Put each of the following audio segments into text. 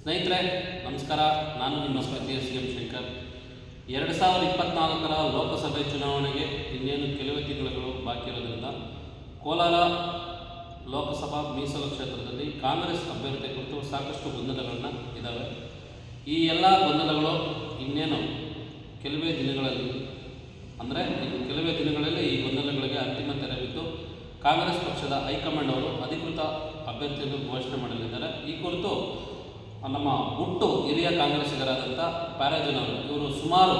ಸ್ನೇಹಿತರೆ, ನಮಸ್ಕಾರ. ನಾನು ನಿಮ್ಮ ಸ್ಪರ್ಧಿ ಸಿ ಎಂ. ಶಂಕರ್. ಎರಡು ಸಾವಿರದ ಇಪ್ಪತ್ನಾಲ್ಕರ ಲೋಕಸಭೆ ಚುನಾವಣೆಗೆ ಇನ್ನೇನು ಕೆಲವೇ ತಿಂಗಳುಗಳು ಬಾಕಿ ಇರೋದ್ರಿಂದ ಕೋಲಾರ ಲೋಕಸಭಾ ಮೀಸಲು ಕ್ಷೇತ್ರದಲ್ಲಿ ಕಾಂಗ್ರೆಸ್ ಅಭ್ಯರ್ಥಿ ಕುರಿತು ಸಾಕಷ್ಟು ಗೊಂದಲಗಳನ್ನು ಇದ್ದಾವೆ ಈ ಎಲ್ಲ ಗೊಂದಲಗಳು ಇನ್ನೇನು ಕೆಲವೇ ದಿನಗಳಲ್ಲಿ, ಅಂದರೆ ಇನ್ನು ಕೆಲವೇ ದಿನಗಳಲ್ಲಿ ಈ ಗೊಂದಲಗಳಿಗೆ ಅಂತಿಮ ತೆರೆ ಬಿದ್ದು ಕಾಂಗ್ರೆಸ್ ಪಕ್ಷದ ಹೈಕಮಾಂಡ್ ಅವರು ಅಧಿಕೃತ ಅಭ್ಯರ್ಥಿಯನ್ನು ಘೋಷಣೆ ಮಾಡಲಿದ್ದಾರೆ. ಈ ಕುರಿತು ನಮ್ಮ ಹುಟ್ಟು ಹಿರಿಯ ಕಾಂಗ್ರೆಸ್ಸಿಗರಾದಂಥ ಪ್ಯಾರಾಜನ್ ಅವರು ಇವರು ಸುಮಾರು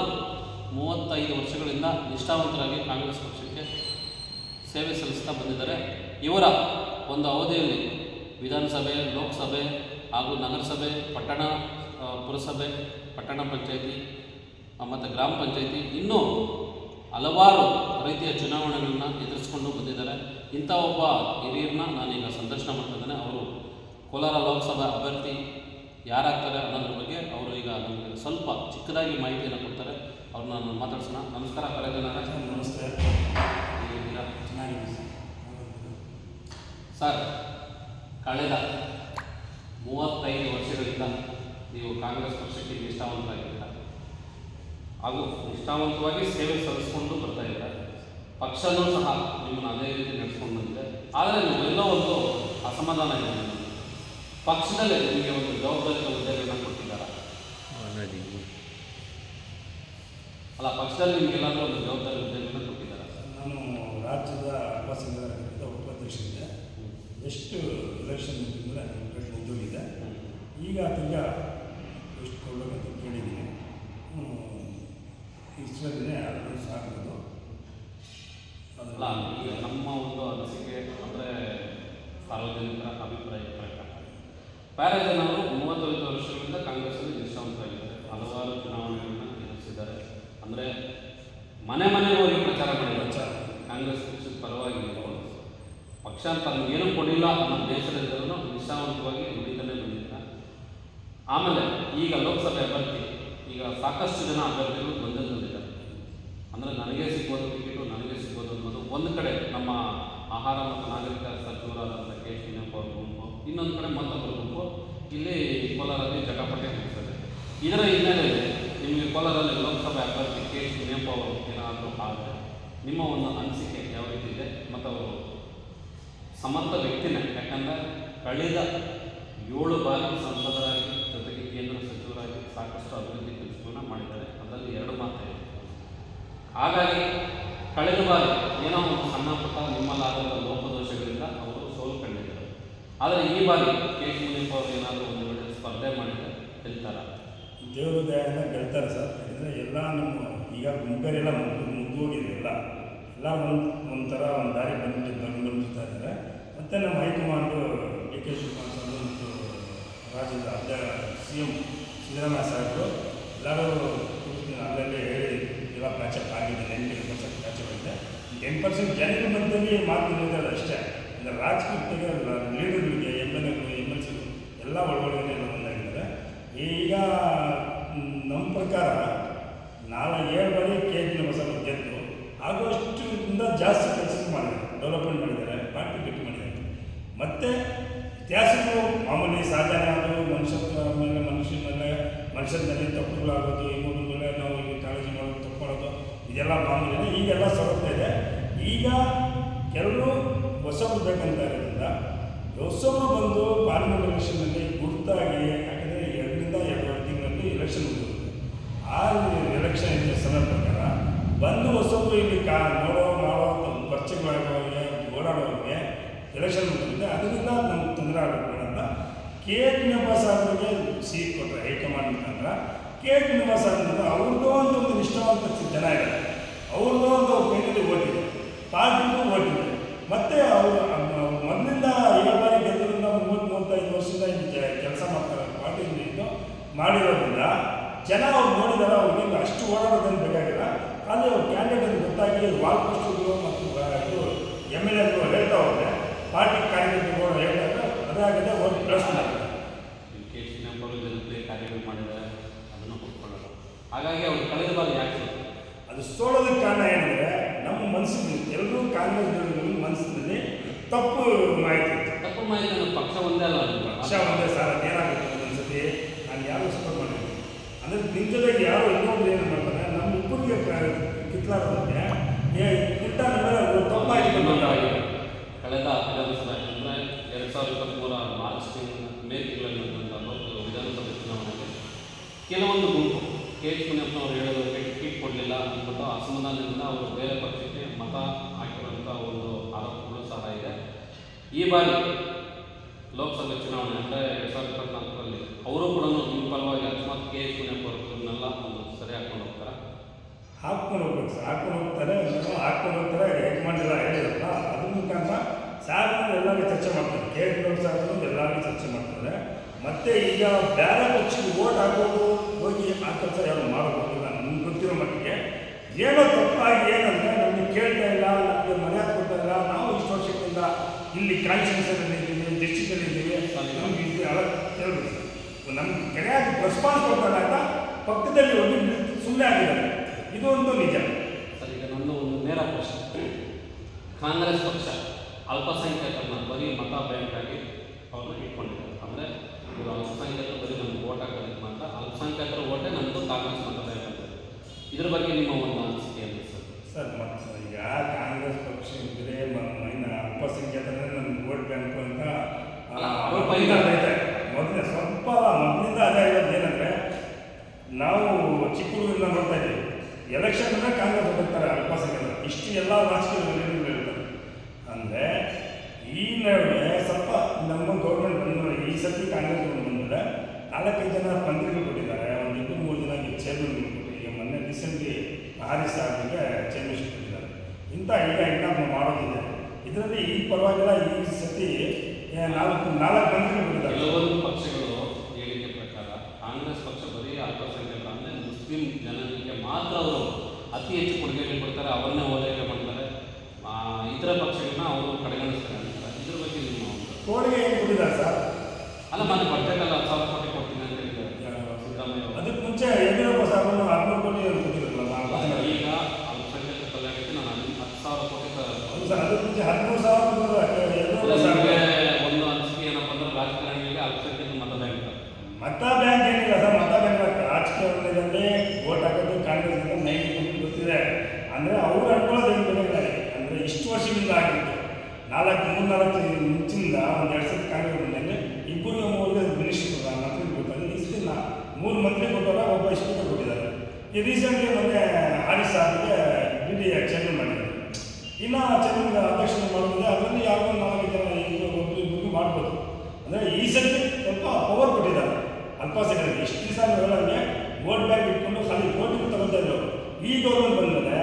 ಮೂವತ್ತೈದು ವರ್ಷಗಳಿಂದ ನಿಷ್ಠಾವಂತರಾಗಿ ಕಾಂಗ್ರೆಸ್ ಪಕ್ಷಕ್ಕೆ ಸೇವೆ ಸಲ್ಲಿಸ್ತಾ ಬಂದಿದ್ದಾರೆ. ಇವರ ಒಂದು ಅವಧಿಯಲ್ಲಿ ವಿಧಾನಸಭೆ, ಲೋಕಸಭೆ ಹಾಗೂ ನಗರಸಭೆ, ಪಟ್ಟಣ ಪುರಸಭೆ, ಪಟ್ಟಣ ಪಂಚಾಯಿತಿ ಮತ್ತು ಗ್ರಾಮ ಪಂಚಾಯಿತಿ ಇನ್ನೂ ಹಲವಾರು ರೀತಿಯ ಚುನಾವಣೆಗಳನ್ನ ಎದುರಿಸ್ಕೊಂಡು ಬಂದಿದ್ದಾರೆ. ಇಂಥ ಒಬ್ಬ ಹಿರಿಯರನ್ನ ನಾನೀಗ ಸಂದರ್ಶನ ಮಾಡ್ತಿದ್ದೇನೆ ಅವರು ಕೋಲಾರ ಲೋಕಸಭಾ ಅಭ್ಯರ್ಥಿ ಯಾರಾಗ್ತಾರೆ ಅನ್ನೋದ್ರ ಬಗ್ಗೆ ಅವರು ಈಗ ನಮಗೆ ಸ್ವಲ್ಪ ಚಿಕ್ಕದಾಗಿ ಮಾಹಿತಿಯನ್ನು ಕೊಡ್ತಾರೆ. ಅವ್ರನ್ನ ನಾನು ಮಾತಾಡ್ಸೋಣ. ನಮಸ್ಕಾರ ಕರೆದನಾರ ನಮಸ್ತೆ. ಸರ್. ಕಳೆದ ಮೂವತ್ತೈದು ವರ್ಷಗಳಿಂದ ನೀವು ಕಾಂಗ್ರೆಸ್ ಪಕ್ಷಕ್ಕೆ ನಿಷ್ಠಾವಂತರಾಗಿದ್ದೀರ? ಹಾಗೂ ನಿಷ್ಠಾವಂತವಾಗಿ ಸೇವೆ ಸಲ್ಲಿಸ್ಕೊಂಡು ಬರ್ತಾ ಇದ್ದಾರೆ? ಪಕ್ಷನೂ ಸಹ ನಿಮ್ಮನ್ನು ಅದೇ ರೀತಿ ನಡೆಸ್ಕೊಂಡು ಬಂದಿದೆ. ಆದರೆ ನೀವೆಲ್ಲೋ ಒಂದು ಅಸಮಾಧಾನ ಇದೆ. ಪಕ್ಷದಲ್ಲೇ ನಿಮಗೆ ಒಂದು ಜವಾಬ್ದಾರಿ ಹುದ್ದೆಗಳನ್ನ ಕೊಟ್ಟಿದ್ದಾರೆ? ಅಲ್ಲ ಪಕ್ಷದಲ್ಲಿ ನಿಮಗೆಲ್ಲಾದರೂ ಒಂದು ಜವಾಬ್ದಾರಿ ಹುದ್ದೆಗಳನ್ನ ಕೊಟ್ಟಿದ್ದಾರೆ? ನಾನು ರಾಜ್ಯದ ಯುವ ಸಂಘದ ಉಪಾಧ್ಯಕ್ಷರಿದ್ದೆ ಎಷ್ಟು ಎಲೆಕ್ಷನ್ ಮುಗಿದ್ರೆ ನಾನು ಮುಗಿದೋಗಿದೆ ಈಗ ತಿಂಗ ಎಷ್ಟು ಕೊಡಬೇಕಂತ ಕೇಳಿದ್ದೀನಿ. ಇಷ್ಟರಲ್ಲೇ ಅದು ಪ್ಯಾರಾಜನ್ ಅವರು ಮೂವತ್ತೈದು ವರ್ಷಗಳಿಂದ ಕಾಂಗ್ರೆಸ್ಸಲ್ಲಿ ನಿಷ್ಠಾವಂತರಾಗಿದ್ದಾರೆ. ಹಲವಾರು ಚುನಾವಣೆಗಳನ್ನ ಎದುರಿಸಿದ್ದಾರೆ. ಅಂದರೆ ಮನೆ ಮನೆಗೆ ಹೋಗಿ ಪ್ರಚಾರ ಮಾಡಿದ್ದಾರೆ. ಕಾಂಗ್ರೆಸ್ ಪಕ್ಷದ ಪರವಾಗಿ. ಪಕ್ಷ ಅಂತ ಏನೂ ಕೊಡಿಲ್ಲ ಅನ್ನೋ ಬೇಸರದಲ್ಲೂ ನಿಷ್ಠಾವಂತವಾಗಿ ದುಡಿತಾನೆ ಬಂದಿದ್ದಾರೆ. ಆಮೇಲೆ ಈಗ ಲೋಕಸಭೆ ಅಭ್ಯರ್ಥಿ ಈಗ ಸಾಕಷ್ಟು ಜನ ಅಭ್ಯರ್ಥಿಗಳು ಗೊಂದಲದಲ್ಲಿದ್ದಾರೆ. ಅಂದರೆ ನನಗೆ ಸಿಗ್ಬೋದು ಟಿಕೆಟು ನನಗೆ ಸಿಗ್ಬೋದು ಅನ್ನೋದು ಒಂದು ಕಡೆ ನಮ್ಮ ಆಹಾರ ಮತ್ತು ನಾಗರಿಕ ಸಚಿವರಾದಂಥ ಕೆ. ಶ್ರೀನಪ್ಪ ಅವ್ರ ಇನ್ನೊಂದು ಕಡೆ ಮತ ಗುಂಪು ಇಲ್ಲಿ ಕೋಲಾರಲ್ಲಿ ಜಟಾಪಟಿ ಹೋಗ್ತದೆ ಇದರ ಹಿನ್ನೆಲೆಯಲ್ಲಿ ನಿಮಗೆ ಕೋಲಾರಲ್ಲಿ ಲೋಕಸಭೆ ಅಭ್ಯರ್ಥಿ ಕೆ ಶ್ರೀನಪ್ಪ ಅವರು ಏನಾದರೂ ಆದರೆ ನಿಮ್ಮ ಒಂದು ಅನಿಸಿಕೆ ಯಾವ ರೀತಿ ಇದೆ? ಮತ್ತು ಅವರು ಸಮರ್ಥ ವ್ಯಕ್ತಿನೇ. ಯಾಕಂದರೆ ಕಳೆದ ಏಳು ಬಾರಿ ಸಂಸದರಾಗಿ ಜೊತೆಗೆ ಕೇಂದ್ರ ಸಚಿವರಾಗಿ ಸಾಕಷ್ಟು ಅಭಿವೃದ್ಧಿ ಕೆಲಸಗಳನ್ನ ಮಾಡಿದ್ದಾರೆ. ಅದರಲ್ಲಿ ಎರಡು ಮಾತಾಗಿದೆ ಹಾಗಾಗಿ ಕಳೆದ ಬಾರಿ ಏನೋ ಒಂದು ಸಣ್ಣ ಪುಟ್ಟ ನಿಮ್ಮಲ್ಲಾದ ಲೋಪದೋಷಗಳಿಂದ ಅವರು ಸೋಲು ಕಂಡಿದ್ದಾರೆ ಆದರೆ ಈ ಬಾರಿ ಕೆ ಸಿ ಮುನಿಯಪ್ಪ ಅವರು ಏನಾದರೂ ಒಂದು ವೇಳೆ ಸ್ಪರ್ಧೆ ಮಾಡಿದರೆ ಗೆಲ್ತಾರ? ದೇವ್ರ ದಯೆಯಿಂದ ಗೆಲ್ತಾರೆ ಸರ್. ಯಾಕಂದರೆ ಎಲ್ಲ ನಮ್ಮ ಈಗ ಗುಂಪೇರೆಲ್ಲ ಮುಗ್ದು ಮುಗ್ದೋಗಿದೆ ಎಲ್ಲ. ಎಲ್ಲ ಒಂದು, ಒಂಥರ ಒಂದು ದಾರಿ ಬಂದು ಬಂದು ಇದ್ದಾರೆ. ಮತ್ತು ನಮ್ಮ ಹೈಕಮಾಂಡು ಡಿ ಕೆ ಶಿವಕುಮಾರ್ ಮತ್ತು ರಾಜ್ಯದ ಅಧ್ಯ ಸಿ ಎಂ ಸಿದ್ದರಾಮಯ್ಯ ಸಾಹೇಬರು ಎಲ್ಲರೂ ಅಲ್ಲಲ್ಲೇ ಹೇಳಿ, ಎಲ್ಲ ಪ್ಯಾಚಪ್ ಆಗಿದೆ ನೈಂಟಿ ಪರ್ಸೆಂಟ್ ಪ್ಯಾಚಪ್ ಆಗಿದೆ. ಟೆನ್ ಪರ್ಸೆಂಟ್ ಜನರ ಮಧ್ಯದಲ್ಲಿ ಮಾತು ನಿಲ್ತಾರೆ ಅಷ್ಟೇ. ಅಂದರೆ ರಾಜಕೀಯ ಲೀಡರ್ಗಳಿಗೆ ಎಂ ಎಲ್ ಎಗಳು ಎಂ ಎಲ್ ಸಿಗಳು ಎಲ್ಲ ಒಳಗಡೆ ಎಲ್ಲ ಒಂದಾಗಿದ್ದಾರೆ ಈಗ ಮ್, ನಮ್ಮ ಪ್ರಕಾರ ನಾಳೆ ಏಳು ಬಾರಿ ಕೆ ಪಿ ಬಸವ ಗೆದ್ದು ಆಗೋಷ್ಟಿಂದ ಜಾಸ್ತಿ ಕೆಲಸ ಮಾಡಿದ್ದಾರೆ ಡೆವಲಪ್ಮೆಂಟ್ ಮಾಡಿದ್ದಾರೆ ಪಾರ್ಟಿ ಗಟ್ಟಿ ಮಾಡಿದ್ದಾರೆ ಮತ್ತು ಇತಿಹಾಸಗಳು ಮಾಮೂಲಿ ಸಾಧನೆ ಆಗೋದು ಮನುಷ್ಯತ್ವ ಮೇಲೆ ಮನುಷ್ಯನ ಮೇಲೆ ಮನುಷ್ಯನ ಮೇಲೆ ತಪ್ಪುಗಳಾಗೋದು ಇನ್ನೊಬ್ಬರ ಮೇಲೆ ನಾವು ಈಗ ಕಾಳಜಿ ಮಾಡೋದು ತಪ್ಪು ಮಾಡೋದು ಇದೆಲ್ಲ ಮಾಮೂಲಿನೇ ಈಗೆಲ್ಲ ಸೌಲಭ್ಯ ಇದೆ ಈಗ ಕೆಲವರು ಹೊಸಬ್ರು ಬೇಕಂತ ಇರೋದ್ರಿಂದ ಹೊಸಬ್ರು ಬಂದು ಪಾರ್ಲಿಮೆಂಟ್ ಎಲೆಕ್ಷನ್ನಲ್ಲಿ ಗುರುತಾಗಿ ಯಾಕಂದರೆ ಎರಡರಿಂದ ಎರಡು ತಿಂಗಳಲ್ಲಿ ಎಲೆಕ್ಷನ್ ಆ ಎಲೆಕ್ಷನ್ ಇದ್ದ ಪ್ರಕಾರ ಬಂದು ಹೊಸಬ್ರು ಇಲ್ಲಿ ಕಾ, ನೋಡೋ ಮಾಡೋ ಪರಿಚಯಗಳಾಗೋರಿಗೆ ಓಡಾಡೋರಿಗೆ ಎಲೆಕ್ಷನ್ ಮುಗಿದಿದೆ. ಅದರಿಂದ ನಮ್ಗೆ ತೊಂದರೆ ಆಗಬೇಕು ಅಂತ ಕೆ. ನಿವಾಸ ಅವರಿಗೆ ಸೀಟ್ ಕೊಟ್ಟರೆ ಹೈಕಮಾಂಡ್ ಮುಖಾಂತರ ಕೆ. ಶ್ರೀನಿವಾಸ ಅಂದ್ರೆ ಅವ್ರದ್ದು ಅಂತ ಒಂದು ನಿಷ್ಠಾವಂತ ಜನ ಇದೆ ಅವ್ರದ್ದು ಒಂದು ಕೈಯಲ್ಲಿ ಓಟಿದೆ ಪಾರ್ಟಿಗೂ ಓಟಿದೆ ಮತ್ತು ಅವರು ಮೊದಲಿಂದ ಏಳು ಬಾರಿ ಗೆದ್ದರಿಂದ ಮೂವತ್ತು ಮೂವತ್ತೈದು ವರ್ಷದಿಂದ ಕೆಲಸ ಮಾಡ್ತಾರೆ. ಮಾಡಿರೋದ್ರಿಂದ ಜನ ಅವ್ರು ನೋಡಿದಾರೆ ಅವ್ರಿಗೆ ಅಷ್ಟು ಓಡಾಡೋದೇನು ಬೇಕಾಗಿಲ್ಲ. ಅಲ್ಲಿ ಅವ್ರ ಕ್ಯಾಂಡಿಡೇಟ್ ಗೊತ್ತಾಗಿ ವಾಲ್ ಪೋಸ್ಟ್ಗಳು ಮತ್ತು ಇದು ಎಂ ಎಲ್ ಎಗಳು ಹೇಳ್ತಾ ಹೋದ್ರೆ ಪಾರ್ಟಿ ಕಾರ್ಯಕರ್ತರುಗಳು ಹೇಳ್ತಾರೆ ಅದಾಗಿದೆ ಒಂದು ಪ್ರಶ್ನೆ. ಕೆ ನಂಬರ್ ಜನಪ್ರಿಯ ಕಾರ್ಯಗಳು ಮಾಡಿದ್ದಾರೆ ಅದನ್ನು ಹಾಗಾಗಿ ಅವರು ಕಳೆದ ಬಾರಿ ಯಾಕೆ ಅದು ಸೋಳೋದಕ್ಕೆ ಕಾರಣ ಏನಂದರೆ ನಮ್ಮ ಮನಸ್ಸಿನಲ್ಲಿ ಎಲ್ಲರೂ ಕಾಂಗ್ರೆಸ್ ಮನಸ್ಸಿನಲ್ಲಿ ತಪ್ಪು ಮಾಹಿತಿ ತಪ್ಪು ಮಾಹಿತಿ ಪಕ್ಷ ಒಂದೇ ಅಲ್ಲ ಪಕ್ಷ ಒಂದೇ ಸರ್ ಅದೇನಾಗುತ್ತೆ ಒಂದ್ಸತಿ ಯಾರು ಸಪೋರ್ಟ್ ಮಾಡಿಲ್ಲ ಅಂದರೆ ನಿಮ್ಮ ಜೊತೆಗೆ ಯಾರು ಇನ್ನೊಬ್ರು ಏನು ಮಾಡ್ತಾರೆ? ನಮ್ಮ ಇಬ್ಬರಿಗೆ ಇನ್ನೊಂದಾಗಿದೆ ಕಳೆದ ವಿಧಾನಸಭೆ ಅಂದರೆ ಎರಡು ಸಾವಿರದ ಮಾರ್ಚ್ ಮೇ ತಿಂಗಳಲ್ಲಿ ನಡೆದಂಥ ವಿಧಾನಸಭೆ ಚುನಾವಣೆಗೆ ಕೆಲವೊಂದು ಗುಂಪು, ಕೆ ಎಚ್ ಮುನಿಯಪ್ಪನವರು ಹೇಳೋದಕ್ಕೆ ಟಿಕೆಟ್ ಕೊಡಲಿಲ್ಲ ಅಂದ್ಬಿಟ್ಟು ಅಸಮಾಧಾನದಿಂದ ಅವರು ಬೇರೆ ಪಕ್ಷಕ್ಕೆ ಮತ ಹಾಕಿರುವಂಥ ಒಂದು ಆರೋಪಗಳು ಸಹ ಇದೆ. ಈ ಬಾರಿ ಲೋಕಸಭೆ ಚುನಾವಣೆ ಅಂದರೆ ಎರಡು ಸಾವಿರದ ಅವರು ಕೂಡ ನಿಮ್ಮ ಪರವಾಗಿ ಅಕಸ್ಮಾತ್ ಕೆ ಎಚ್ ಮುನಿಯಪ್ಪ ಒಂದು ಸರಿ ಹಾಕೊಂಡು ಹೋಗ್ತಾರೆ? ಹಾಕ್ಕೊಂಡು ಹೋಗ್ಬೇಕು ಸರ್. ಹಾಕ್ಕೊಂಡು ಹೋಗ್ತಾರೆ ಹಾಕ್ಕೊಂಡು ಹೋಗ್ತಾರೆ ಹೈಕಮಾಂಡ್ ಮಾಡಿಲ್ಲ ಹೇಳಿರಲ್ಲ ಅದ್ರ ಮುಖಾಂತರ ಸಾರ್ ಎಲ್ಲರಿಗೂ ಚರ್ಚೆ ಮಾಡ್ತಾರೆ. ಕೆ ಡಿ ಸಾರ್ ಎಲ್ಲರಿಗೂ ಚರ್ಚೆ ಮಾಡ್ತಾರೆ. ಮತ್ತೆ ಈಗ ಬೇರೆ ಪಕ್ಷಕ್ಕೆ ಓಟ್ ಹಾಕೋದು ಹೋಗಿ ಆ ಕೆಲಸ ಯಾರು ಮಾಡೋದಿಲ್ಲ ನಮ್ಗೆ ಗೊತ್ತಿರೋ ಮಟ್ಟಿಗೆ. ಏನೋ ತಪ್ಪಾಗಿ ಏನಂದ್ರೆ ನಮಗೆ ಕೇಳ್ತಾ ಇಲ್ಲ ನಮಗೆ ಮರ್ಯಾದೆ ಕೊಡ್ತಾ ಇಲ್ಲ ನಾವು ಇಷ್ಟು ವರ್ಷದಿಂದ ಇಲ್ಲಿ ಕಾನ್ಸ್ಟಿಟ್ಯೂಷನಲ್ಲಿ ಇದ್ದೀವಿ ಡಿಸ್ಟಿಕಲ್ಲಿ ಇದ್ದೀವಿ ನಮ್ಗೆ ಎಲ್ಲ ಹೇಳ್ಬೇಕು ಸರ್ ನಮ್ಗೆ ಕರೆಯಾಗಿ ರೆಸ್ಪಾನ್ಸ್ ಕೊಡ್ತಾರೆ ಅಂತ ಪಕ್ಕದಲ್ಲಿ ಒಂದು ಸುಮ್ಮನೆ ಆಗಿದ್ದಾರೆ ಇದು ಒಂದು ನಿಜ. ಸರ್ ಈಗ ನನ್ನ ಒಂದು ನೇರ ಪ್ರಶ್ನೆ. ಕಾಂಗ್ರೆಸ್ ಪಕ್ಷ ಅಲ್ಪಸಂಖ್ಯಾತರನ್ನ ಬರೀ ಮತ ಬ್ಯಾಂಕ್ ಆಗಿ ಅವ್ರನ್ನ ಇಟ್ಕೊಂಡಿದ್ದಾರೆ. ಅಂದರೆ ಇವರು ಅಲ್ಪಸಂಖ್ಯಾತರು ಬರೀ ನಮ್ಗೆ ಓಟ್ ಹಾಕೋದಕ್ಕೆ ಮಾತ್ರ ಅಲ್ಪಸಂಖ್ಯಾತರ ಓಟೇ ನಮ್ಮದು ಕಾಂಗ್ರೆಸ್ ಮತ ಬ್ಯಾಂಕ್ ಅಂತ. ಇದ್ರ ಬಗ್ಗೆ ನಿಮ್ಮ ಒಂದು ಅನಿಸಿಕೆ ಏನು ಸರ್? ಸರ್ ಮತ್ತು ಈಗ ಕಾಂಗ್ರೆಸ್ ಪಕ್ಷ ಇದ್ರೆ ಮೈನ ಅಲ್ಪಸಂಖ್ಯಾತರೇ ನಮ್ಗೆ ಓಟ್ ಬ್ಯಾಂಕು ಅಂತ ಆರೋಪ ಆರೋಪ ನಾವು ಚಿಕ್ಕ ಹುಡುಗರಿಂದ ನೋಡ್ತಾ ಇದ್ದೀವಿ. ಎಲೆಕ್ಷನ್ ಅಂದರೆ ಕಾಂಗ್ರೆಸ್ ಹೋಗ್ತಾರೆ ಅಲ್ಪಸಂಖ್ಯಾತ ಇಷ್ಟು ಎಲ್ಲ ರಾಜಕೀಯ ಹೇಳ್ತಾರೆ. ಅಂದರೆ ಈ ನಡುವೆ ಸ್ವಲ್ಪ ನಮ್ಮ ಗೌರ್ಮೆಂಟ್ ಬಂದ ಈ ಸತಿ ಕಾಂಗ್ರೆಸ್ ಗೌರ್ಮೆಂಟ್ ಬಂದರೆ ನಾಲ್ಕೈದು ಜನ ಮಂತ್ರಿಗಳು ಕೊಟ್ಟಿದ್ದಾರೆ. ಒಂದು ಇಬ್ಬರು ಮೂರು ಜನ ಚೇರ್ಮನ್ ಕೊಟ್ಟಿದ್ದಾರೆ ಈಗ ಮೊನ್ನೆ ರೀಸೆಂಟ್ಲಿ ಹಾರಿಸ್ ಅವರಿಗೆ ಚೇರ್ಮನ್ಶಿಪ್ ಕೊಟ್ಟಿದ್ದಾರೆ. ಇಂಥ ಈಗ ಇನ್ನೂ ಮಾಡೋದಿದೆ. ಇದರಲ್ಲಿ ಈ ಪರವಾಗಿಲ್ಲ, ಈ ಸತಿ ನಾಲ್ಕು ನಾಲ್ಕು ಮಂತ್ರಿಗಳು ಕೊಟ್ಟಿದ್ದಾರೆ. ಕೆಲವೊಂದು ಪಕ್ಷಗಳು ಹೇಳಿಕೆ ಪ್ರಕಾರ ಕಾಂಗ್ರೆಸ್ ಪಕ್ಷ ಬರೀ ಅಲ್ಪಸಂಖ್ಯಾತ ಅಂದರೆ ಮುಸ್ಲಿಂ ಜನರಿಗೆ ಮಾತ್ರ ಅವರು ಅತಿ ಹೆಚ್ಚು ಕೊಡುಗೆಗಳು ಕೊಡ್ತಾರೆ ಅವರನ್ನೇ ಓದಕ್ಕೆ ಮಾಡ್ತಾರೆ. ಇತರ ಪಕ್ಷಗಳನ್ನ ಅವರು ಕಡೆಗಣಿಸ್ತಾರೆ ಇದ್ರ ಬಗ್ಗೆ ನಿಮ್ಮ ಕೊಡುಗೆ ಏನು ಕೊಟ್ಟಿದ್ದಾರೆ ಸರ್? ಅಲ್ಲ ಮತ್ತೆ ಬಡ್ಜೆಟ್ ಎಲ್ಲ ಹತ್ತು ಸಾವಿರ ಕೋಟಿ ಕೊಡ್ತೀನಿ ಅಂತ ಹೇಳಿದ್ದಾರೆ. ಸಿದ್ದರಾಮಯ್ಯ ಅವರು. ಅದಕ್ಕೆ ಮುಂಚೆ ಯಡಿಯೂರಪ್ಪ ಸಾಹೇಬನ್ನು ಹದಿಮೂರು ಕೋಟಿ ಕೊಟ್ಟಿರಲ್ಲ ಈಗ ಅವ್ರ. ಈಗ ಕಲ್ಯಾಣಕ್ಕೆ ನಾನು ಹತ್ತು ಸಾವಿರ ಕೋಟಿ ಸರ್ ಅದಕ್ಕೆ ಮುಂಚೆ ಹದಿಮೂರು ಸಾವಿರ ಒಂದು ಅನಿಸಿಕೆ ಏನಪ್ಪ ಅಂದ್ರೆ ರಾಜಕಾರಣಿಗಳಿಗೆ ಅಲ್ಪಸಂಖ್ಯಾತ ಮತ ಬ್ಯಾಂಕ್ ಮತ ಬ್ಯಾಂಕ್ ಏನಿಲ್ಲ ಸರ್ ಮತ ಬ್ಯಾಂಕ್ ರಾಜಕೀಯ ಓಟ್ ಹಾಕೋದು ಕಾಂಗ್ರೆಸ್ ನೈಂಟಿ ಪರ್ಸೆಂಟ್ ಗೊತ್ತಿದೆ ಅಂದರೆ ಅವ್ರು ಅನ್ಕೊಳ್ಳೋದು ಏನು ಬಂದಿದ್ದಾರೆ ಅಂದರೆ ಇಷ್ಟು ವರ್ಷದಿಂದ ಆಗಿತ್ತು. ನಾಲ್ಕು ಮೂರು ನಾಲ್ಕು ಮುಂಚಿನಿಂದ ಒಂದು ಎರಡು ಸತಿ ಕಾಂಗ್ರೆಸ್ ಬಂದಲ್ಲಿ ಇಬ್ಬರಿಗೆ ಮೂರಿಗೆ ಮಿನಿಸ್ಟರ್ ಮಂತ್ರಿ ಕೊಡ್ತಾರೆ ಇಷ್ಟಿಲ್ಲ ಮೂರು ಮಂತ್ರಿ ಕೊಟ್ಟಾಗ ಒಬ್ಬ ಸ್ಪೀಕರ್ ಕೊಟ್ಟಿದ್ದಾರೆ ಈ ರೀಸೆಂಟ್ಲಿ ಮೊನ್ನೆ ಆರಿಸ್ ಸಾಹೇಬ್ಗೆ ಬಿ ಡಿ ಚೇರ್ಮನ್ ಮಾಡಿದ್ದಾರೆ. ಇನ್ನು ಚೇರ್ಮನ್ ಅಧ್ಯಕ್ಷ ಮಾಡಿದ್ರೆ ಅದರಲ್ಲಿ ಯಾರು ನಾಲ್ಕು ಜನ ಒಬ್ಬರು ಇಬ್ಬರು ಮಾಡ್ಬೋದು. ಅಂದರೆ ಈ ಸತಿ ಸ್ವಲ್ಪ ಪವರ್ ಕೊಟ್ಟಿದ್ದಾರೆ. ಅಲ್ಪಸಂಖ್ಯಾತರಿಗೆ ಇಷ್ಟು ದಿವಸ ಹೇಳೋಂಗೆ ವೋಟ್ ಬ್ಯಾಂಕ್ ಇಟ್ಕೊಂಡು ಖಾಲಿ ವೋಟಿಗೆ ತಗೊಳ್ತಾ ಇದ್ರು. ಈ ಗೌರ್ಮೆಂಟ್ ಬಂದಮೇಲೆ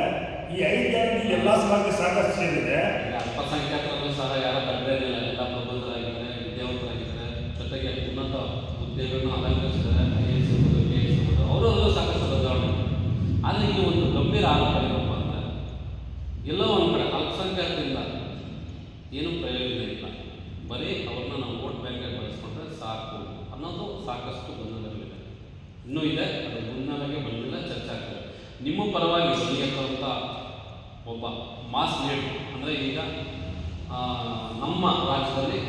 ಈ ಐದು ಗ್ಯಾರಂಟಿ ಎಲ್ಲ ಸಮಾಜಕ್ಕೆ ಸಾಕಷ್ಟು ಸೇರಿದೆ ಅಲ್ಪಸಂಖ್ಯಾತರಲ್ಲೂ ಸಹ ಯಾರ ಇಲ್ಲ ಎಲ್ಲ ಪ್ರಬುದ್ಧರಾಗಿದ್ದಾರೆ, ವಿದ್ಯಾವಂತರಾಗಿದ್ದಾರೆ. ಜೊತೆಗೆ ಉನ್ನತ ಹುದ್ದೆಗಳನ್ನು ಅಲಂಕರಿಸಿದ್ದಾರೆ ಐ ಎಸ್ ಇರ್ಬೋದು ಕೆ ಎಸ್ ಇರ್ಬೋದು ಅವರಲ್ಲೂ ಸಾಕಷ್ಟು ಬದಲಾವಣೆ ಆದರೆ ಈಗ ಒಂದು ಗಂಭೀರ ಆರೋಪ ಏನಪ್ಪ ಅಂದರೆ ಎಲ್ಲೋ ಒಂದು ಕಡೆ ಅಲ್ಪಸಂಖ್ಯಾತರಿಂದ ಏನೂ ಪ್ರಯೋಜನ ಇಲ್ಲ ಬರೀ ಅವ್ರನ್ನ ನಾವು ವೋಟ್ ಬ್ಯಾಂಕಾಗಿ ಬಳಸ್ಕೊಂಡ್ರೆ ಸಾಕು ಅನ್ನೋದು ಸಾಕಷ್ಟು ಗೊಂದಲಗಳಿದೆ ಇನ್ನೂ ಇದೆ ಅದು ಮುನ್ನೆಲೆಗೆ ಬಂದಿಲ್ಲ ಚರ್ಚೆ ಆಗ್ತದೆ ನಿಮ್ಮ ಪರವಾಗಿ ಧ್ವನಿಯಂತ ಒಬ್ಬ ಮಾಸ್ ಅಂದರೆ ಈಗ ನಮ್ಮ ರಾಜ್ಯದಲ್ಲಿ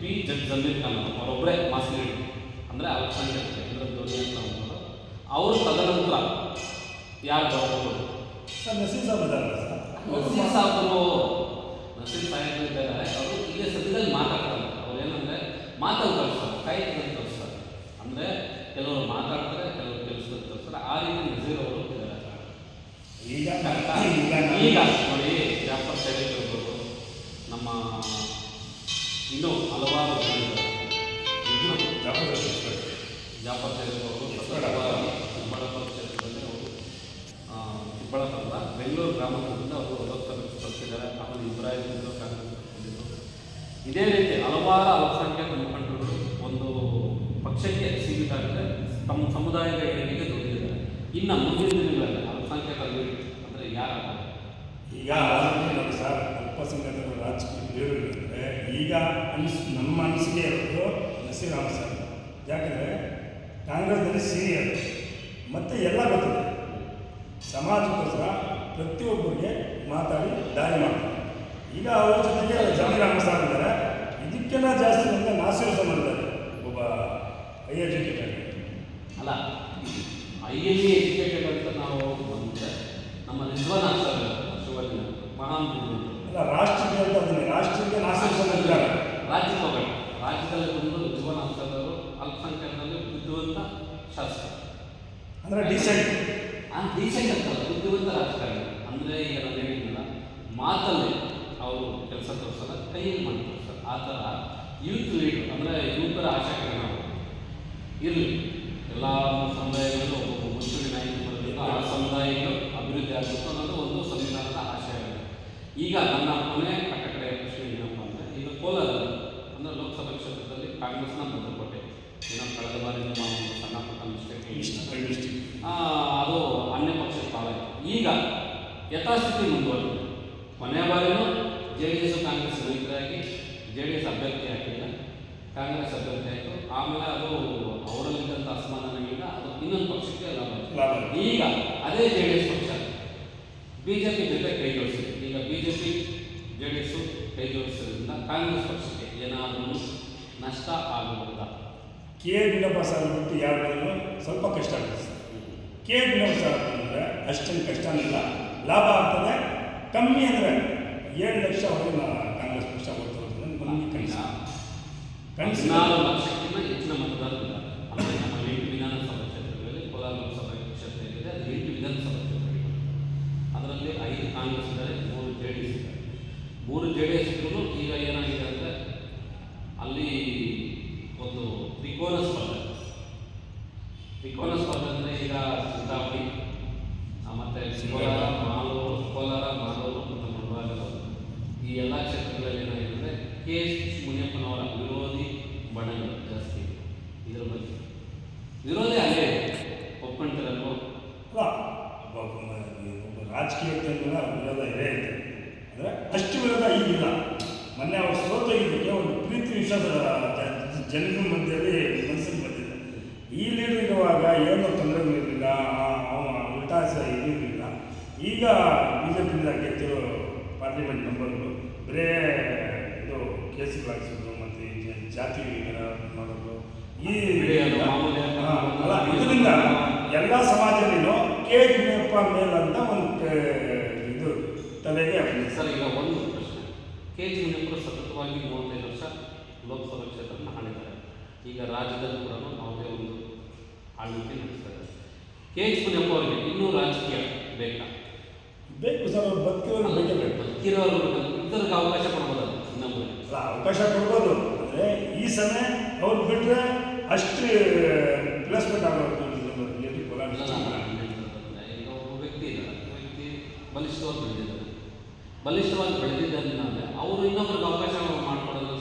ಪಿ ಜಡ್ ಜಮೀರ್ ಖಾನ್ ಅವರು ಅವರೊಬ್ಬರೇ ಮಾಸ್ ಲೀಡರ್ ಅಂದರೆ ಅಲ್ಪಸಂಖ್ಯಾತ ಕೇಂದ್ರ ಧ್ವನಿ ಅಂತ ಅಂದ್ಬಿಟ್ಟು ಅವರು ತದನಂತರ ಯಾರು ಜವಾಬ್ದಾರ ಸರ್ ನಸೀರ್ ಸಾಬ್ ಸರ್? ನಸೀರ್ ಸಾಹೇಬರು ನಸೀರ್ ಸಾಹೇಬರು ಇದ್ದಾರೆ. ಅವರು ಈಗ ಸದ್ಯದಲ್ಲಿ ಮಾತಾಡ್ತಾರೆ. ಅವ್ರು ಏನಂದರೆ ಮಾತನ್ನು ಕಳಿಸ್ತಾರೆ ಕಾಯ್ದಲ್ಲಿ ಕಳಿಸ್ತಾರೆ. ಅಂದರೆ ಕೆಲವರು ಮಾತಾಡ್ತಾರೆ ಕೆಲವರು ಕೆಲಸದಲ್ಲಿ ಕಳಿಸ್ತಾರೆ. ಆ ರೀತಿ ನಸೀರ್ ಅವರು ಈಗ? ಈಗ ಈಗ ನೋಡಿ ಜಾಫರ್ ಶರೀಫ್ ಇರ್ಬೋದು ನಮ್ಮ ಇನ್ನೂ ಹಲವಾರು ಜನರಿದ್ದಾರೆ. ಇನ್ನು ಶರೀಫ್ ಅವರು ಚಿಕ್ಕಬಳ್ಳಾಪುರ ಕ್ಷೇತ್ರದಲ್ಲಿ ಅವರು ಆ, ಚಿಕ್ಕಬಳ್ಳಾಪುರದ ಬೆಂಗಳೂರು ಗ್ರಾಮದಿಂದ ಅವರು ಲೋಕಸಭೆ ಸ್ಪರ್ಧಿಸಿದ್ದಾರೆ ಆಮೇಲೆ ಇಬ್ರಾಹಿಂ. ಇದೇ ರೀತಿ ಹಲವಾರು ಅಲ್ಪಸಂಖ್ಯಾತ ಮುಖಂಡರು ಒಂದು ಪಕ್ಷಕ್ಕೆ ಸೀಮಿತ ಆಗಿದೆ ತಮ್ಮ ಸಮುದಾಯದ ಏಳಿಗೆಗೆ ದುಡಿದಿದ್ದಾರೆ ಇನ್ನು ಮುಂದಿನ ದಿನಗಳಲ್ಲಿ ಅಲ್ಪಸಂಖ್ಯಾತ ಅಂದರೆ ಯಾರಾಗ್ತಾರೆ ಈಗ ಆಲ್ರೆಡಿ ನೋಡಿ ಸರ್ ಅಲ್ಪಸಂಖ್ಯಾತರ ರಾಜಕೀಯ ಬೇರೆ ಈಗ ಅನಿಸ್ ನಮ್ಮ ಅನಿಸಿಕೆ ಇರೋದು ನಸೀರ್ ಅಹಮದ್ ಸರ್ ಯಾಕಂದರೆ ಕಾಂಗ್ರೆಸ್ನಲ್ಲಿ ಸೀನಿಯರ್ ಮತ್ತು ಎಲ್ಲ ಗೊತ್ತಿದೆ. ಸಮಾಜಕ್ಕೋಸ್ಕರ ಪ್ರತಿಯೊಬ್ಬರಿಗೆ ಮಾತಾಡಿ ದಾರಿ ಮಾಡ್ತಾರೆ. ಈಗ ಅವ್ರ ಜೊತೆಗೆ ಜಮೀರ್ ಅಹಮದ್ ಇದ್ದಾರೆ ಇದಕ್ಕೆಲ್ಲ ಜಾಸ್ತಿ ಅಂತ ನಾಸಿರ್ ಮಾಡಿದ್ದಾರೆ ಇದ್ದಾರೆ ಒಬ್ಬ ಹೈ ಎಜುಕೇಟೆಡ್ ಅಲ್ಲ ಹೈಲಿ ಎಜುಕೇಟೆಡ್ ಅಂತ ನಾವು ಬಂದರೆ ನಮ್ಮ ನಿಜವಾದ ಶಿವಾಜಿನ ಮಹಾನ್ ವಿದ್ವಾಂಸರು. ಅಲ್ಲ ರಾಷ್ಟ್ರಕ್ಕೆ ಅಂತ ಅದನ್ನೇ ರಾಷ್ಟ್ರಕ್ಕೆ ನಾಶಿಸ್ಕೊಂಡಿದ್ದಾರೆ ರಾಜ್ಯಕ್ಕೆ ಹೋಗೋಣ ರಾಜ್ಯದಲ್ಲಿ ಬಂದು ರಿಜ್ವಾನ್ ಆಗ್ತಾರವರು ಅಲ್ಪಸಂಖ್ಯಾತರಲ್ಲಿ ಬುದ್ಧಿವಂತ ಶಾಸಕ ಅಂದರೆ ಡೀಸೆಂಟ್ ಆ ಡೀಸೆಂಟ್ ಅಂತಲ್ಲ ಬುದ್ಧಿವಂತ ರಾಜಕಾರಣಿ. ಅಂದರೆ ಈಗ ನಾನು ಹೇಳಿದ್ನಲ್ಲ ಮಾತಲ್ಲಿ ಅವರು ಕೆಲಸ ತೋರಿಸಲ್ಲ ಕೈಯಲ್ಲಿ ಮಾಡಿ ತೋರಿಸ್ತಾರೆ ಆ ಥರ ಯೂತ್ ಲೀಡರ್ ಅಂದರೆ ಯುವಕರ ಆಶಾಕಿರಣ ಇರಲಿ ಎಲ್ಲ ಸಮುದಾಯಗಳು ಒಬ್ಬೊಬ್ಬ ಮುಸ್ಲಿಂ ನಾಯಕರು ಬರಬೇಕು ಆ ಸಮುದಾಯಗಳು ಅಭಿವೃದ್ಧಿ ಆಗಬೇಕು ಅನ್ನೋದು ಒಂದು ಸಂವಿಧಾನದ ಆಶಯಗಳು ಈಗ ನನ್ನ ಕೊನೆ ಕಟ್ಟಕಡೆ ಪ್ರಶ್ನೆ ಏನಪ್ಪ ಅಂದರೆ ಈಗ ಕೋಲಾರದಲ್ಲಿ ಅಂದರೆ ಲೋಕಸಭಾ ಕ್ಷೇತ್ರದಲ್ಲಿ ಕಾಂಗ್ರೆಸ್ನ ಭದ್ರಕೋಟೆ ಏನೋ ಕಳೆದ ಬಾರಿ ನಮ್ಮ ಒಂದು ಸಣ್ಣ ಪುಟ್ಟ ಮಿಸ್ಟೇಕ್ ಅದು ಅನ್ಯ ಪಕ್ಷದ ಪಾಲಾಯಿತು ಈಗ ಯಥಾಸ್ಥಿತಿ ಮುಂದುವರೆದಿದೆ. ಕೊನೆಯ ಬಾರಿಯೂ ಜೆ ಡಿ ಎಸ್ ಕಾಂಗ್ರೆಸ್ ರೈತರಾಗಿ ಜೆ ಡಿ ಎಸ್ ಅಭ್ಯರ್ಥಿ ಹಾಕಿಲ್ಲ ಕಾಂಗ್ರೆಸ್ ಅಭ್ಯರ್ಥಿ ಆಯಿತು. ಆಮೇಲೆ ಅದು ಅವರಲ್ಲಿದ್ದಂಥ ಅಸಮಾಧಾನಗಳಿಂದ ಅದು ಇನ್ನೊಂದು ಪಕ್ಷಕ್ಕೆ ಲಾಭ. ಈಗ ಅದೇ ಜೆ ಡಿ ಎಸ್ ಪಕ್ಷ ಬಿ ಜೆ ಪಿ ಜೊತೆ ಕೈ ಜೋಡಿಸಿದೆ. ಈಗ B J P J D S ಕೈ ಜೋಡಿಸೋದ್ರಿಂದ ಕಾಂಗ್ರೆಸ್ ಪಕ್ಷಕ್ಕೆ ಏನಾದರೂ ನಷ್ಟ ಆಗಬಹುದಾ ಕೆ ವಿನೋಬ ಸಾರ್ ಬಿಟ್ಟು ಯಾರು ಸ್ವಲ್ಪ ಕಷ್ಟ ಆಗುತ್ತೆ. ಸರ್ ಕೆ ವಿನೋಬ ಸಾರ್ ಅಂದರೆ ಅಷ್ಟೊಂದು ಕಷ್ಟ ಇಲ್ಲ ಲಾಭ ಆಗ್ತದೆ ಕಮ್ಮಿ ಅಂದರೆ ಏಳು ಲಕ್ಷ ಹೊರಗಿನ ಕಾಂಗ್ರೆಸ್ ಪಕ್ಷ ಬರ್ತಿರೋದು ನಮಗೆ ಕನಿಷ್ಠ ಕನಿಷ್ಠ ಹದಿನಾರು ಲಕ್ಷಕ್ಕಿಂತ ಹೆಚ್ಚಿನ ಮತದಾರರಿದ್ದಾರೆ ಅಂದರೆ ನಮ್ಮ ಎಂಟು ವಿಧಾನಸಭಾ ಕ್ಷೇತ್ರಗಳಲ್ಲಿ ಕೋಲಾರ ಲೋಕಸಭಾ ಕ್ಷೇತ್ರ ಏನಿದೆ ಅದು ಎಂಟು ವಿಧಾನಸಭಾ ಕ್ಷೇತ್ರಗಳಿವೆ ಅದರಲ್ಲಿ ಐದು ಕಾಂಗ್ರೆಸ್ ಇದ್ದಾರೆ ಮೂರು ಜೆ ಡಿ ಎಸ್ ಇದ್ದಾರೆ ಮೂರು ಜೆ ಡಿ ಎಸ್ ಇದ್ರೂ ಈಗ ಏನಾಗಿದೆ ಅಂದರೆ ಅಲ್ಲಿ ಒಂದು ತ್ರಿಕೋನ ಸ್ಪರ್ಧೆ ತ್ರಿಕೋನ ಸ್ಪರ್ಧೆ ಅಂದರೆ ಈಗ ಸಿದ್ದಾಪುರಿ ಮತ್ತು ಕೋಲಾರ ಮಾಲೂರು ಕೋಲಾರ ಮಾಲೂರು ಮತ್ತು ಮುಳಬಾಗಿಲು ಈ ಎಲ್ಲ ಕ್ಷೇತ್ರಗಳಲ್ಲಿ ಏನಾಗಿದೆ ಅಂದರೆ ಕೆ ಎಸ್ ಮುನಿಯಪ್ಪನವರ ವಿರೋಧಿ ಬಣಗಳು ಜಾಸ್ತಿ ಇದೆ ಇದ್ರ ಬಗ್ಗೆ ವಿರೋಧಿ ಅಲ್ಲೇ ಒಪ್ಕೊಂತೀರಲ್ವೋ ಅಲ್ಲ ಒಬ್ಬ ಒಬ್ಬ ರಾಜಕೀಯಕ್ಕೆ ವಿರೋಧ ಇದೆ ಅಂದರೆ ಅಷ್ಟು ವಿರೋಧ ಈಗಿಲ್ಲ. ಮೊನ್ನೆ ಅವರು ಸೋತೋಗಿದ್ದಕ್ಕೆ ಒಂದು ಪ್ರೀತಿ ವಿಶ್ವಾಸ ಜನರ ಮಧ್ಯದಲ್ಲಿ ಮನಸ್ಸಿಗೆ ಬಂದಿದೆ. ಈ ಲೀಡರ್ ಇರುವಾಗ ಏನು ತೊಂದರೆಗಳಿರಲಿಲ್ಲ ಉಲ್ಟಾಸ ಇರಲಿಲ್ಲ. ಈಗ ಬಿ ಜೆ ಪಿಯಿಂದ ಗೆದ್ದಿರೋ ಪಾರ್ಲಿಮೆಂಟ್ ಮೆಂಬರ್ಗಳು ಬರೇ ಇದು ಕೇಸುಗಳಾಗಿಸೋದು ಮತ್ತು ಮತ್ತೆ ಜಾತಿ ಮಾಡೋದು. ಈ ಇದರಿಂದ ಎಲ್ಲ ಸಮಾಜದಲ್ಲಿನೂ ಕೆ ವಿನಯಪ್ಪ ಮೇಲಂತ ಒಂದು ಇದು ತಲೆಗೆ. ಸರ್ ಈಗ ಒಂದು ಪ್ರಶ್ನೆ. ಕೆ ಜಿ ಮುನಿಯಪ್ಪರು ಸತತವಾಗಿ ಮೂವತ್ತೈದು ವರ್ಷ ಲೋಕಸಭಾ ಕ್ಷೇತ್ರನ ಆಳಿದ್ದಾರೆ. ಈಗ ರಾಜ್ಯದಲ್ಲಿ ಕೂಡ ಯಾವುದೇ ಒಂದು ಆಳ್ವಿಕೆ ನಡೆಸ್ತಾರೆ ಕೆ ಜಿ ಮುನಿಯಪ್ಪ ಅವರಿಗೆ ಇನ್ನೂ ರಾಜಕೀಯ ಬೇಕಾ? ಬೇಕು ಸರ್ ಅವ್ರು ಬದುಕಿರೋರು ಬೇಕೇ ಬೇಕು. ಬದುಕಿರೋರು ಇದ್ದರಿಗೆ ಅವಕಾಶ ಕೊಡ್ಬೋದು ನಮ್ಮ ಅವಕಾಶ ಕೊಡ್ಬೋದು. ಅಂದರೆ ಈ ಸಮಯ ಅವ್ರು ಬಿಟ್ಟರೆ ಅಷ್ಟು ಪ್ಲೇಸ್ಮೆಂಟ್ ಆಗೋದು ಕೋಲಾರ ಇಲ್ಲ, district ನಾನು ಅಲ್ಲಿ. ಹೇಳ್ತಿರೋದಂದ್ರೆ ಈಗ ಒಬ್ಬ ವ್ಯಕ್ತಿ ಇದ್ದಾರೆ ವ್ಯಕ್ತಿ ಬಲಿಷ್ಠವಾಗಿ ಬೆಳೆದಿದ್ದಾರೆ. ಬಲಿಷ್ಠವಾಗಿ ಬೆಳೆದಿದ್ದರಿಂದ ಅವರು ಇನ್ನೊಬ್ಬರಿಗೆ ಅವಕಾಶ ಮಾಡಿಕೊಡೋದು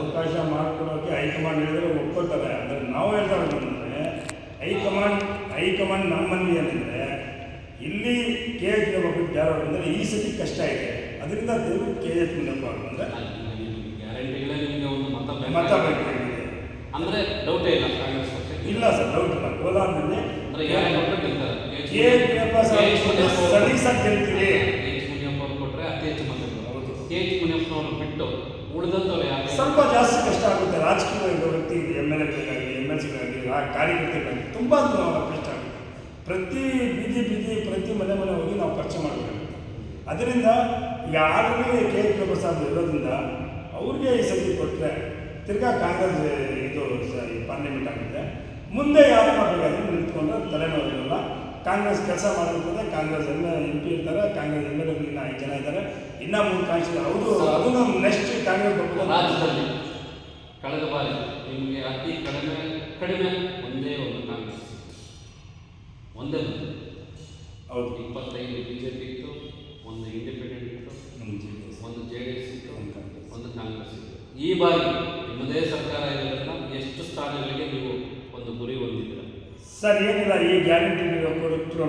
ಅವಕಾಶ ಮಾಡಿಕೊಡೋಕ್ಕೆ ಹೈಕಮಾಂಡ್ ಹೇಳಿದ್ರೆ ಒಪ್ಕೊಳ್ತಾರೆ. ಅಂದರೆ ನಾವು ಹೇಳ್ತಾ ಕಮಾಂಡ್ ಹೈಕಮಾಂಡ್ ಹೈಕಮಾಂಡ್ ನಮ್ಮಲ್ಲಿ ಅಂದರೆ ಇಲ್ಲಿ ಕೆ ಎಚ್ ಬಿಟ್ಟು ಯಾರು ಅಂದರೆ ಈ ಸತಿ ಕಷ್ಟ ಇದೆ. ಅದರಿಂದ ದೇವರು ಕೆ ಎಚ್ ಅವರು ಅಂದರೆ ಗ್ಯಾರಂಟಿಗಳೇ ನಿಮಗೆ ಒಂದು ಮತ ಮತ ಬೇಕು ಬೇಕಾಗಿದೆ. ಅಂದ್ರೆ ಡೌಟೇ ಇಲ್ಲ ಕಾಂಗ್ರೆಸ್ ಪಕ್ಷ ಇಲ್ಲ ಸರ್ ಡೌಟ್ ಇಲ್ಲ. ಕೋಲಾರದಲ್ಲಿ ಅಂದ್ರೆ ಗೆಲ್ತಾರೆ ಕೆ ಎಚ್ ಮುನಿಯಪ್ಪ ಸರ್ ಸಲೀಸಾಗಿ ಗೆಲ್ತೀವಿ ಕೆ ಎಚ್ ಮುನಿಯಪ್ಪ ಅವರು ಕೊಟ್ಟರೆ ಅತಿ ಹೆಚ್ಚು ಮತಗಳು ಹೌದು. ಕೆ ಎಚ್ ಮುನಿಯಪ್ಪನವರು ಬಿಟ್ಟು ಉಳಿದಂಥವ್ರು ಯಾರು? ಸ್ವಲ್ಪ ಜಾಸ್ತಿ ಕಷ್ಟ ಆಗುತ್ತೆ. ರಾಜಕೀಯ ವ್ಯಕ್ತಿ ಎಂ ಎಲ್ ಎಗಳಿಗಾಗಲಿ ಎಂ ಎಲ್ ಸಿಗಾಗಲಿ ಕಾರ್ಯಕರ್ತರಿಗಾಗಲಿ ತುಂಬ ಕಷ್ಟ ಆಗುತ್ತೆ. ಪ್ರತಿ ಬೀದಿ ಬೀದಿ ಪ್ರತಿ ಮನೆ ಮನೆ ಹೋಗಿ ನಾವು ಖರ್ಚು ಮಾಡಬೇಕಾಗುತ್ತೆ ಅದರಿಂದ ಈಗ ಆಲ್ರೆಡಿ ಕೆ ಎಚ್ ಪ್ರಸಾದ್ ಇರೋದ್ರಿಂದ ಅವ್ರಿಗೆ ಈ ಸತಿ ಕೊಟ್ಟರೆ ತಿರ್ಗಾ ಕಾಂಗ್ರೆಸ್ ಇದು ಪಾರ್ಲಿಮೆಂಟ್ ಆಗುತ್ತೆ. ಮುಂದೆ ಯಾರನ್ನ ಬೇಕಾದ್ರೂ ನಿಂತ್ಕೊಂಡ್ರೆ ತಲೆನೋವಿರಲ್ಲ. ಕಾಂಗ್ರೆಸ್ ಕೆಲಸ ಮಾಡಿರ್ತದೆ ಕಾಂಗ್ರೆಸ್ ಎಲ್ಲ ಎಂ ಪಿ ಇರ್ತಾರೆ ಕಾಂಗ್ರೆಸ್ ಎಲ್ಲ ಎಲ್ ಇನ್ನ ಐದು ಜನ ಇದ್ದಾರೆ. ಇನ್ನೂ ಮೂರು ಕಾಣಿಸಿದೆ ಅವರು ಅದನ್ನು ನೆಕ್ಸ್ಟ್ ಕಾಂಗ್ರೆಸ್. ರಾಜ್ಯದಲ್ಲಿ ಕಳೆದ ಬಾರಿ ನಿಮಗೆ ಅತಿ ಕಡಿಮೆ ಕಡಿಮೆ ಒಂದೇ ಒಂದು ಕಾಂಗ್ರೆಸ್ ಒಂದೇ ಒಂದು. ಹೌದು. ಇಪ್ಪತ್ತೈದು ಬಿ ಜೆ ಪಿ ಇತ್ತು ಒಂದು ಇಂಡಿಪೆಂಡೆಂಟ್ ಇತ್ತು ಒಂದು ಜೆ ಡಿ ಎಸ್ ಇತ್ತು ಒಂದು ಕಾಂಗ್ರೆಸ್. ಒಂದು ಕಾಂಗ್ರೆಸ್ ಇತ್ತು. ಈ ಬಾರಿ ನಿಮ್ಮದೇ ಸರ್ಕಾರ ಇರೋದ್ರಿಂದ ಎಷ್ಟು ಸ್ಥಾನಗಳಿಗೆ ನೀವು ಒಂದು ಗುರಿ ಹೊಂದಿದ್ದೀರ? ಸರ್ ಏನಿಲ್ಲ ಈ ಗ್ಯಾರಂಟಿ ನೀವು ಕೊಟ್ಟರು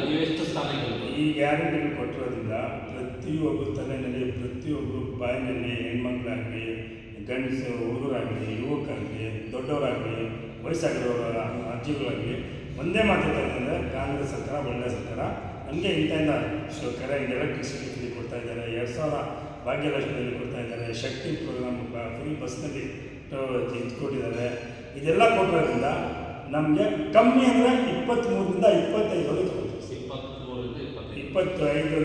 ನೀವು ಎಷ್ಟು ಸ್ಥಾನ ಗೆಲ್ಬೋದು? ಈ ಗ್ಯಾರಂಟಿಗಳು ಕೊಟ್ಟಿರೋದ್ರಿಂದ ಪ್ರತಿಯೊಬ್ಬ ತಲೆಯಲ್ಲಿ ಪ್ರತಿಯೊಬ್ಬರು ಬಾಯಿನಲ್ಲಿ ಹೆಣ್ಮಕ್ಳಾಗಲಿ ಗಂಡಸು ಹುಡುಗರಾಗಲಿ ಯುವಕರಾಗಲಿ ದೊಡ್ಡವರಾಗಲಿ ವಯಸ್ಸಾಗಿರೋರ ಅಜ್ಜಿಗಳಾಗಲಿ ಒಂದೇ ಮಾತಾಡ್ತಾರೆ ಕಾಂಗ್ರೆಸ್ ಸರ್ಕಾರ ಒಳ್ಳೆ ಸರ್ಕಾರ. ನಮಗೆ ಇಂಥಯಿಂದ ಸರ್ಕಾರ ಕರೆ ಎಲೆಕ್ಟ್ರಿಸಿಟಿ ಫ್ರೀ ಕೊಡ್ತಾ ಇದ್ದಾರೆ. ಎರಡು ಸಾವಿರ ಭಾಗ್ಯಲಕ್ಷ್ಮಿಯಲ್ಲಿ ಕೊಡ್ತಾ ಇದ್ದಾರೆ. ಶಕ್ತಿ ಪ್ರೋಗ್ರಾಮ್ ಫ್ರೀ ಬಸ್ನಲ್ಲಿ ಇದು ಕೊಟ್ಟಿದ್ದಾರೆ ಇದೆಲ್ಲ ಕೊಟ್ಟಿರೋದ್ರಿಂದ ನಮಗೆ ಕಮ್ಮಿ ಅಂದರೆ ಇಪ್ಪತ್ತ್ಮೂರರಿಂದ ಇಪ್ಪತ್ತೈದು. ವರೆಗೆ ಇಪ್ಪತ್ತೈದು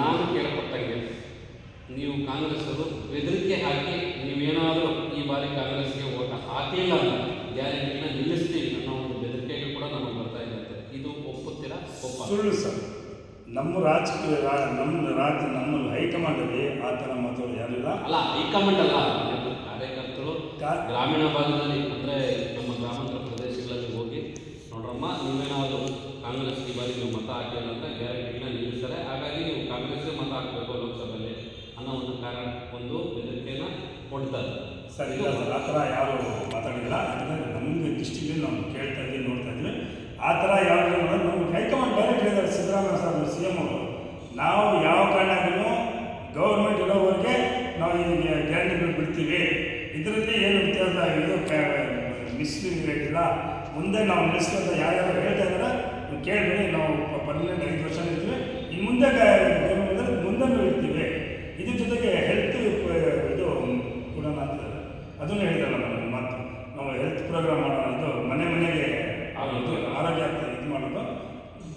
ನಾನು ಕೇಳಪಟ್ಟಂಗೆ ನೀವು ಕಾಂಗ್ರೆಸ್ಸರು ಬೆದರಿಕೆ ಹಾಕಿ ನೀವೇನಾದರೂ ಈ ಬಾರಿ ಕಾಂಗ್ರೆಸ್ಗೆ ಓಟ ಹಾಕಿಲ್ಲ ಅಂದರೆ ಗ್ಯಾರಂಟಿನ ನಿಲ್ಲಿಸ್ತೀವಿ ಅನ್ನೋ ಒಂದು ಬೆದರಿಕೆಗೆ ಕೂಡ ನಮಗೆ ಬರ್ತಾ ಇದೆ ಅಂತೆ. ಇದು ಒಪ್ಪುತ್ತೀರಾ? ಒಪ್ಪ ಸುಳ್ಳು ಸರ್. ನಮ್ಮ ರಾಜಕೀಯ ನಮ್ಮ ರಾಜ್ಯ ನಮ್ಮ ಹೈಕಮಾಂಡಲ್ಲಿ ಆ ಥರ ಮಾತು ಯಾರಿಲ್ಲ. ಅಲ್ಲ ಹೈಕಮಾಂಡ್ ಅಲ್ಲ. ಗ್ರಾಮೀಣ ಭಾಗದಲ್ಲಿ ಅಂದರೆ ನಮ್ಮ ಗ್ರಾಮಾಂತರ ಪ್ರದೇಶಗಳಲ್ಲಿ ಹೋಗಿ, ನೋಡ್ರಮ್ಮ, ನೀವೇನಾದರೂ ಕಾಂಗ್ರೆಸ್ ಈ ಬಾರಿ ನೀವು ಮತ ಹಾಕಿಲ್ಲ ಅಂತ ಗ್ಯಾರಂಟಿನ ನಿಲ್ಲಿಸ್ತಾರೆ. ಹಾಗಾಗಿ ನೀವು ಕಾಂಗ್ರೆಸ್ಗೆ ಮತ ಹಾಕಬೇಕು ಲೋಕಸಭೆಯಲ್ಲಿ ಅನ್ನೋ ಒಂದು ಕಾರಣ ಒಂದು ಬೆದರಿಕೆನ ಕೊಡ್ತಾರೆ. ಸರ್, ಇಲ್ಲ ಆ ಥರ ಯಾರು ಮಾತಾಡಿಲ್ಲ. ಯಾಕಂದರೆ ನಮಗೆ ದೃಷ್ಟಿಯಲ್ಲಿ ನಾವು ಕೇಳ್ತಾ ಇದ್ದೀವಿ, ನೋಡ್ತಾ ಇದ್ದೀವಿ. ಆ ಥರ ಯಾರು ನಮ್ಮ ಹೈಕಮಾಂಡ್ ಡೈರೆಕ್ಟ್ ಹೇಳಿದ್ದಾರೆ ಸಿದ್ದರಾಮಯ್ಯ ಸರ್ ಸಿ ಎಂ ಅವರು. ನಾವು ಮುಂದೆ ನಾವು ನಡೆಸ್ಕೊಂತ ಯಾರ್ಯಾರು ಹೇಳ್ತಾ ಇದ್ದಾರೆ ಕೇಳಬೇಡಿ, ನಾವು ಪರ್ಮನೆಂಟ್ ಐದು ವರ್ಷ ಇರ್ತೀವಿ. ಇನ್ನು ಮುಂದೆ ಮುಂದೆ ಇರ್ತೀವಿ. ಇದ್ರ ಜೊತೆಗೆ ಹೆಲ್ತ್ ಇದು ಕೂಡ ಅಂತ ಅದನ್ನು ಹೇಳಿದಲ್ಲ ನಮ್ಮ ಮಾತು. ನಾವು ಹೆಲ್ತ್ ಪ್ರೋಗ್ರಾಮ್ ಮಾಡೋಣ ಇದು ಮನೆ ಮನೆಗೆ ಆಗೋದು, ಆರೋಗ್ಯ ಇದು ಮಾಡೋದು.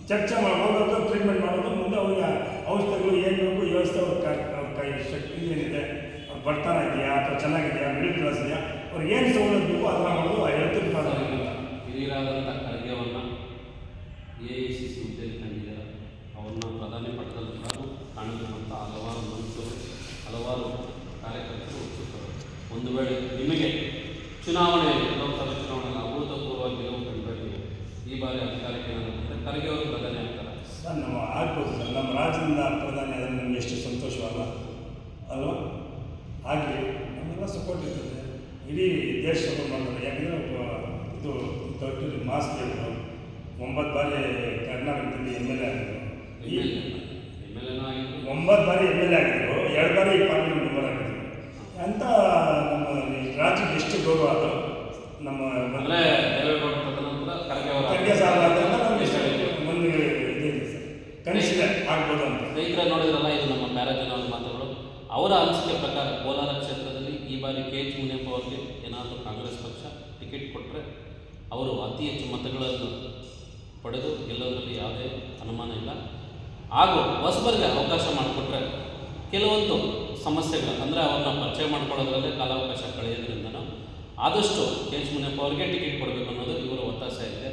ಚರ್ಚೆ ಮಾಡೋದು ಟ್ರೀಟ್ಮೆಂಟ್ ಮಾಡೋದು. ಮುಂದೆ ಅವ್ರಿಗೆ ಔಷಧಿಗಳು ಏನು ಬೇಕು ವ್ಯವಸ್ಥೆ ಅವ್ರ ಕೈ ಶಕ್ತಿ ಏನಿದೆ, ಅವ್ರ ಇದೆಯಾ ಅಥವಾ ಚೆನ್ನಾಗಿದೆಯಾ ಮಿಡಲ್ ಕ್ಲಾಸ್ ಇದೆಯಾ, ಅವ್ರಿಗೆ ಏನು ಸೌಲಭ್ಯ ಬೇಕು ಅದನ್ನ ಮಾಡೋದು ಆ ಹೆಲ್ತ್ ಡಿಪಾರ್ಟ್ಮೆಂಟ್ ಹಿರಿಯರಾದಂಥ ಖರ್ಗೆಯವ್ರನ್ನ ಎ ಐ ಸಿ ಸಿ ಹುದ್ದೆಯಲ್ಲಿ ಕಂಡಿದ್ದಾರೆ ಅವ್ರನ್ನ ಪ್ರಧಾನಿ ಪಟ್ಟದಲ್ಲಿ ಕೂಡ ಕಾಣಬೇಕಂತ ಹಲವಾರು ಮನುಷ್ಯರು ಹಲವಾರು ಕಾರ್ಯಕರ್ತರು ಉತ್ಸುಕರು ಒಂದು ವೇಳೆ ನಿಮಗೆ ಚುನಾವಣೆಯಲ್ಲಿ ಲೋಕಸಭೆ ಚುನಾವಣೆ ಅಭೂತಪೂರ್ವ ಗೆಲುವು ಕಂಡುಬರಿ ಈ ಬಾರಿ ಅಧಿಕಾರಕ್ಕೆ ಖರ್ಗೆ ಅವರು ಪ್ರಧಾನಿ ಆಗ್ತಾರೆ. ಸರ್ ನಾವು ಆಗ್ಬೋದು ಸರ್. ನಮ್ಮ ರಾಜ್ಯದಿಂದ ಪ್ರಧಾನಿ ಆದರೆ ನಮ್ಗೆ ಎಷ್ಟು ಸಂತೋಷವಲ್ಲ? ಅಲ್ವಾ? ಹಾಗೆ ನಮ್ಮೆಲ್ಲ ಸಪೋರ್ಟ್ ಇರ್ತದೆ. ಇಡೀ ದೇಶ ಸಪೋರ್ಟ್ ಮಾಡ್ತಾರೆ ಯಾಕಂದರೆ ಒಬ್ಬ ಇದು ದೊಡ್ಡ ಮಾಸ್ ಬೇಕು ಒಂಬತ್ತು ಬಾರಿ ಕರ್ನಾಟಕದಲ್ಲಿ ಎಂ ಎಲ್ ಎ ಆಗಿದ್ರು ಒಂಬತ್ತು ಬಾರಿ ಎಂ ಎಲ್ ಎ ಆಗಿದ್ರು ಎರಡು ಬಾರಿ ಪಾರ್ಲಿಮೆಂಟ್ ಮೆಂಬರ್ ಅಂತ ನಮ್ಮ ರಾಜ್ಯಕ್ಕೆ ಎಷ್ಟು ಗೌರವ ಅದು ನಮ್ಮ ಖರ್ಗೆ ಸಾಲ ಆದ್ದರಿಂದ ನಮ್ಗೆ ಎಷ್ಟು ಮುಂದೆ ಇದಿದೆ ಸರ್ ಕನಿಷ್ಠ ಆಗ್ಬೋದು ಅಂತ. ಸ್ನೇಹಿತರೆ ನೋಡಿದ್ರಲ್ಲ ಇದು ನಮ್ಮ ಪ್ಯಾರಾಜನ್ ಅವರ ಮಾತುಗಳು. ಅವರ ಅನಿಸಿಕೆ ಪ್ರಕಾರ ಕೋಲಾರ ಕ್ಷೇತ್ರದಲ್ಲಿ ಈ ಬಾರಿ ಕೆ ಎಚ್ ಮುನಿಯಪ್ಪ ಅವರಿಗೆ ಏನಾದರೂ ಕಾಂಗ್ರೆಸ್ ಪಕ್ಷ ಟಿಕೆಟ್ ಕೊಟ್ಟರೆ ಅವರು ಅತಿ ಹೆಚ್ಚು ಮತಗಳನ್ನು ಪಡೆದು ಗೆಲ್ಲೋದ್ರಲ್ಲಿ ಯಾವುದೇ ಅನುಮಾನ ಇಲ್ಲ. ಹಾಗೂ ಹೊಸಬರಿಗೆ ಅವಕಾಶ ಮಾಡಿಕೊಟ್ರೆ ಕೆಲವೊಂದು ಸಮಸ್ಯೆಗಳು, ಅಂದರೆ ಅವ್ರನ್ನ ಪರಿಚಯ ಮಾಡ್ಕೊಳ್ಳೋದ್ರಲ್ಲೇ ಕಾಲಾವಕಾಶ ಕಳೆಯೋದ್ರಿಂದನೂ ಆದಷ್ಟು ಕೆ ಎಚ್ ಮುನಿಯಪ್ಪ ಅವರಿಗೆ ಟಿಕೆಟ್ ಕೊಡಬೇಕು ಅನ್ನೋದು ಇವರ ಒತ್ತಾಸ ಇದೆ.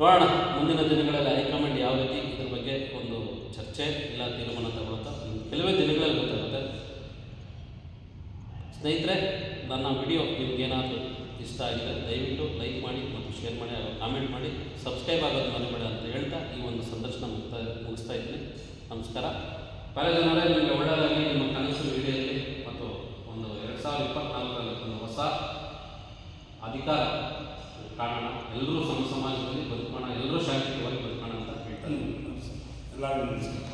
ನೋಡೋಣ, ಮುಂದಿನ ದಿನಗಳಲ್ಲಿ ಹೈಕಮಾಂಡ್ ಯಾವ ರೀತಿ ಇದ್ರ ಬಗ್ಗೆ ಒಂದು ಚರ್ಚೆ ಇಲ್ಲ ತೀರ್ಮಾನ ತಗೊಳ್ತಾ ಕೆಲವೇ ದಿನಗಳಲ್ಲಿ ಗೊತ್ತಾಗುತ್ತೆ. ಸ್ನೇಹಿತರೆ, ನನ್ನ ವಿಡಿಯೋ ನಿಮ್ಗೇನಾದರೂ ಇಷ್ಟ ಆಗಿದೆ ದಯವಿಟ್ಟು ಲೈಕ್ ಮಾಡಿ ಮತ್ತು ಶೇರ್ ಮಾಡಿ ಕಾಮೆಂಟ್ ಮಾಡಿ. ಸಬ್ಸ್ಕ್ರೈಬ್ ಆಗೋದು ಮನೆ ಅಂತ ಹೇಳ್ತಾ ಈ ಒಂದು ಸಂದರ್ಶನ ಮುಗ್ತಾ, ಮುಗಿಸ್ತಾ ಇದ್ದೀನಿ. ನಮಸ್ಕಾರ. ಪ್ಯಾರೇಜನವರೇ ನಿಮಗೆ ಒಳ್ಳೆಯದಾಗಿ ನಿಮ್ಮ ಕನಸು ವಿಡಿಯೋದಲ್ಲಿ ಮತ್ತು ಒಂದು ಎರಡು ಸಾವಿರದ ಇಪ್ಪತ್ನಾಲ್ಕರಲ್ಲಿ ಒಂದು ಹೊಸ ಅಧಿಕಾರ ಕಾರಣ ಎಲ್ಲರೂ ಸಮ ಸಮಾಜದಲ್ಲಿ ಬದುಕೋಣ, ಎಲ್ಲರೂ ಶಾಂತಿಯುತವಾಗಿ ಬದುಕೋಣ ಅಂತ ಹೇಳ್ತಾರೆ. ಎಲ್ಲರಿಗೂ ನಮಸ್ಕಾರ.